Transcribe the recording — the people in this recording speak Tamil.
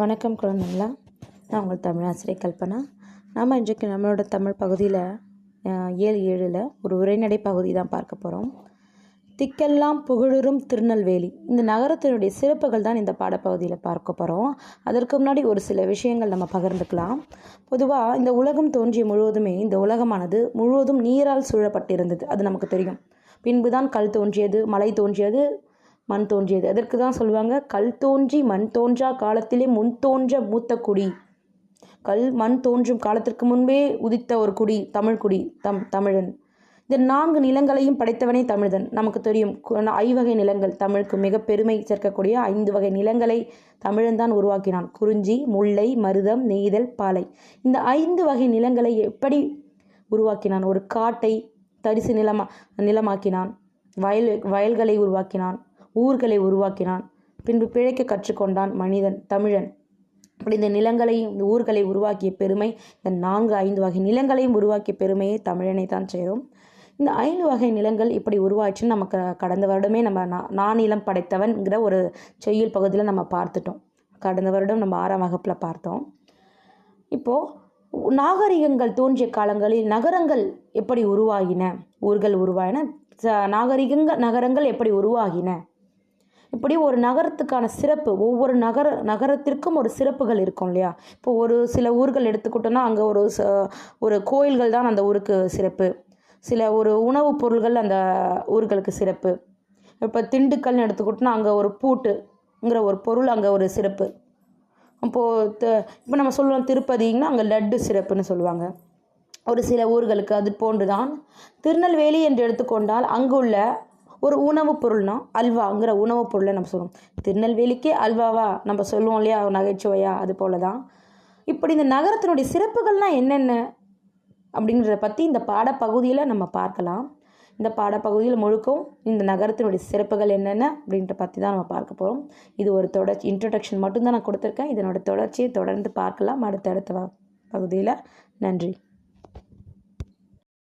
வணக்கம் குழந்தைங்களா. நான் உங்கள் தமிழாசிரியர் கல்பனா. நாம் இன்றைக்கு நம்மளோட தமிழ் பகுதியில் ஏழு ஏழில் ஒரு உரைநடை பகுதி தான் பார்க்க போகிறோம் திக்கெல்லாம் புகழுறும் திருநெல்வேலி. இந்த நகரத்தினுடைய சிறப்புகள் தான் இந்த பாடப்பகுதியில் பார்க்க போகிறோம் அதற்கு முன்னாடி ஒரு சில விஷயங்கள் நம்ம பகிர்ந்துக்கலாம். பொதுவாக இந்த உலகம் தோன்றிய முழுவதுமே இந்த உலகமானது முழுவதும் நீரால் சூழப்பட்டிருந்தது. அது நமக்கு தெரியும். பின்புதான் கல் தோன்றியது மலை தோன்றியது மண் தோன்றியது. அதற்கு தான் சொல்லுவாங்க கல் தோன்றி மண் தோன்றா காலத்திலே முன் தோன்ற மூத்த குடி. கல் மண் தோன்றும் காலத்திற்கு முன்பே உதித்த ஒரு குடி தமிழ் குடி தம் தமிழன். இந்த நான்கு நிலங்களையும் படைத்தவனே தமிழ்தன். நமக்கு தெரியும் ஐவகை நிலங்கள் தமிழுக்கு மிக பெருமை சேர்க்கக்கூடிய ஐந்து வகை நிலங்களை தமிழன் தான் உருவாக்கினான். குறிஞ்சி முல்லை மருதம் நெய்தல் பாலை. இந்த ஐந்து வகை நிலங்களை எப்படி உருவாக்கினான்? ஒரு காட்டை தரிசு நிலமா நிலமாக்கினான். வயல் வயல்களை உருவாக்கினான். ஊர்களை உருவாக்கினான். பின்பு பிழைக்க கற்றுக்கொண்டான் மனிதன் தமிழன். அப்படி இந்த நிலங்களையும் இந்த ஊர்களை உருவாக்கிய பெருமை இந்த நான்கு ஐந்து வகை நிலங்களையும் உருவாக்கிய பெருமையை தமிழனை தான் சேரும் இந்த ஐந்து வகை நிலங்கள் இப்படி உருவாச்சுன்னு நமக்கு கடந்த வருடமே நம்ம நானிலம் படைத்தவன்கிற ஒரு செய்யுள் பகுதியில் நம்ம பார்த்துட்டோம். கடந்த வருடம் நம்ம ஆறாம் வகுப்பில் பார்த்தோம். இப்போது நாகரிகங்கள் தோன்றிய காலங்களில் நகரங்கள் எப்படி உருவாகின? ஊர்கள் உருவாகின நாகரிகங்கள் நகரங்கள் எப்படி உருவாகின? இப்படி ஒரு நகரத்துக்கான சிறப்பு ஒவ்வொரு நகர நகரத்திற்கும் ஒரு சிறப்புகள் இருக்கும் இல்லையா? இப்போ ஒரு சில ஊர்கள் எடுத்துக்கிட்டோன்னா அங்கே ஒரு ஒரு கோயில்கள் தான் அந்த ஊருக்கு சிறப்பு. சில ஒரு உணவுப் பொருள்கள் அந்த ஊர்களுக்கு சிறப்பு. இப்போ திண்டுக்கல்னு எடுத்துக்கிட்டோன்னா அங்கே ஒரு பூட்டுங்கிற ஒரு பொருள் அங்கே ஒரு சிறப்பு. அப்போது இப்போ நம்ம சொல்லுவோம் திருப்பதிங்கன்னா அங்கே லட்டு சிறப்புன்னு சொல்லுவாங்க. ஒரு சில ஊர்களுக்கு அது போன்று தான் திருநெல்வேலி என்று எடுத்துக்கொண்டால் அங்குள்ள ஒரு உணவுப் பொருள்னா அல்வாங்கிற உணவுப் பொருளை நம்ம சொல்லுவோம். திருநெல்வேலிக்கே அல்வாவா நம்ம சொல்லுவோம் இல்லையா? நகைச்சுவையா அது போல தான் இப்படி இந்த நகரத்தினுடைய சிறப்புகள்லாம் என்னென்ன? அப்படின்றத பற்றி இந்த பாடப்பகுதியில் நம்ம பார்க்கலாம். இந்த பாடப்பகுதியில் முழுக்கும் இந்த நகரத்தினுடைய சிறப்புகள் என்னென்ன அப்படின்ற பற்றி தான் நம்ம பார்க்க போகிறோம் இது ஒரு தொடர்ச்சி இன்ட்ரடக்ஷன் மட்டும்தான் நான் கொடுத்துருக்கேன். இதனோட தொடர்ச்சியை தொடர்ந்து பார்க்கலாம். அடுத்தடுத்த பகுதியில். நன்றி.